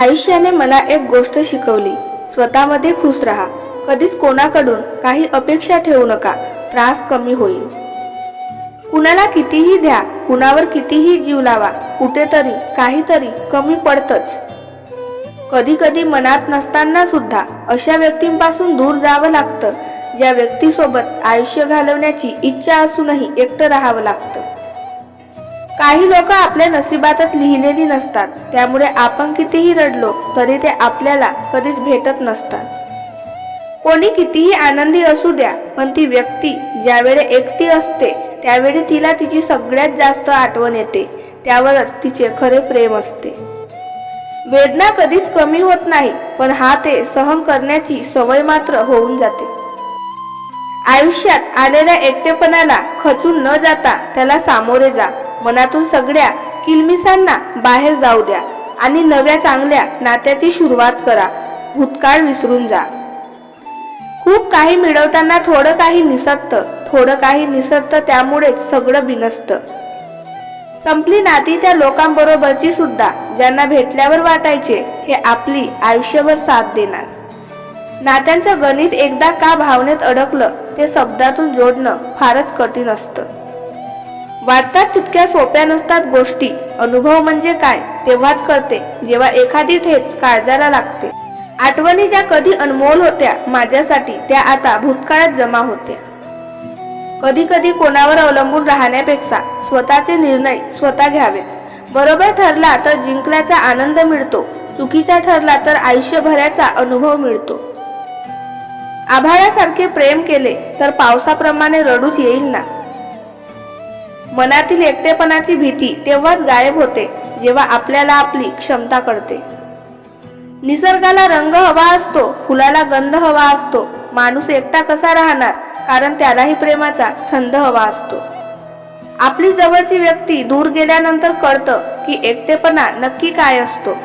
आयुष्याने मला एक गोष्ट शिकवली. स्वतःमध्ये खुश राहा. कधीच कोणाकडून काही अपेक्षा ठेवू नका. त्रास कमी होईल. कुणाला कितीही द्या कुणावर कितीही जीव लावा. कुठेतरी काहीतरी कमी पडतच. कधी कधी मनात नसताना सुद्धा अशा व्यक्तींपासून दूर जावं लागतं. ज्या व्यक्तीसोबत आयुष्य घालवण्याची इच्छा असूनही एकटं राहावं लागतं. काही लोक आपल्या नशिबातच लिहिलेली नसतात. त्यामुळे आपण कितीही रडलो तरी ते आपल्याला कधीच भेटत नसतात. कोणी कितीही आनंदी असू द्या पण ती व्यक्ती ज्यावेळी एकटी असते त्यावेळी तिला तिची सगळ्यात जास्त आठवण येते. त्यावरच तिचे खरे प्रेम असते. वेदना कधीच कमी होत नाही पण हा ते सहन करण्याची सवय मात्र होऊन जाते. आयुष्यात आलेल्या एकटेपणाला खचून न जाता त्याला सामोरे जा. मनातून सगळ्या किलमिसांना बाहेर जाऊ द्या आणि नव्या चांगल्या नात्याची सुरुवात करा. भूतकाळ विसरून जा. खूप काही मिळवताना थोडं काही निसटतं. थोडं काही निसटतं त्यामुळेच सगळं बिनसतं. संपली नाती त्या लोकांबरोबरची सुद्धा ज्यांना भेटल्यावर वाटायचे हे आपली आयुष्यभर साथ देणार. नात्यांचं गणित एकदा का भावनेत अडकलं ते शब्दातून जोडणं फारच कठीण असतं. वाटतात तितक्या सोप्या नसतात गोष्टी. अनुभव म्हणजे काय तेव्हाच कळते जेव्हा एखादी ठेच काळजाला लागते. आठवणी ज्या कधी अनमोल होत्या माझ्यासाठी त्या आता भूतकाळात जमा होत्या. कधी कधी कोणावर अवलंबून राहण्यापेक्षा स्वतःचे निर्णय स्वतः घ्यावेत. बरोबर ठरला तर जिंकल्याचा आनंद मिळतो चुकीचा ठरला तर आयुष्यभराचा अनुभव मिळतो. आभाळासारखे प्रेम केले तर पावसाप्रमाणे रडूच येईल ना? मनातील एकटेपणाची भीती तेव्हाच गायब होते जेव्हा आपल्याला आपली क्षमता कळते. निसर्गाला रंग हवा असतो फुलाला गंध हवा असतो माणूस एकटा कसा राहणार कारण त्यालाही प्रेमाचा छंद हवा असतो. आपली जवळची व्यक्ती दूर गेल्यानंतर कळतं की एकटेपणा नक्की काय असतो.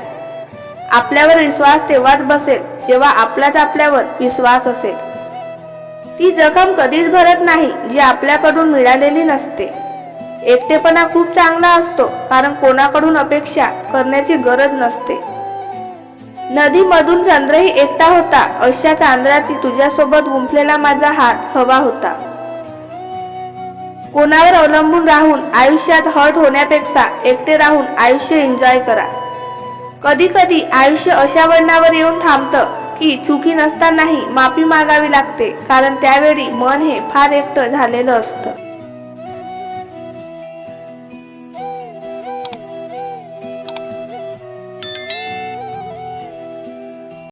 आपल्यावर विश्वास तेव्हाच बसेल जेव्हा आपलाच आपल्यावर विश्वास असेल. ती जखम कधीच भरत नाही जी आपल्याकडून मिळालेली नसते. एकटेपणा खूप चांगला असतो कारण कोणाकडून अपेक्षा करण्याची गरज नसते. नदीमधून चंद्रही एकटा होता अशा चांद्राती तुझ्यासोबत गुंफलेला माझा हात हवा होता. कोणावर अवलंबून राहून आयुष्यात हट होण्यापेक्षा एकटे राहून आयुष्य एन्जॉय करा. कधी कधी आयुष्य अशा वळणावर येऊन थांबतं की चुकी नसतानाही माफी मागावी लागते कारण त्यावेळी मन हे फार एकटं झालेलं असतं.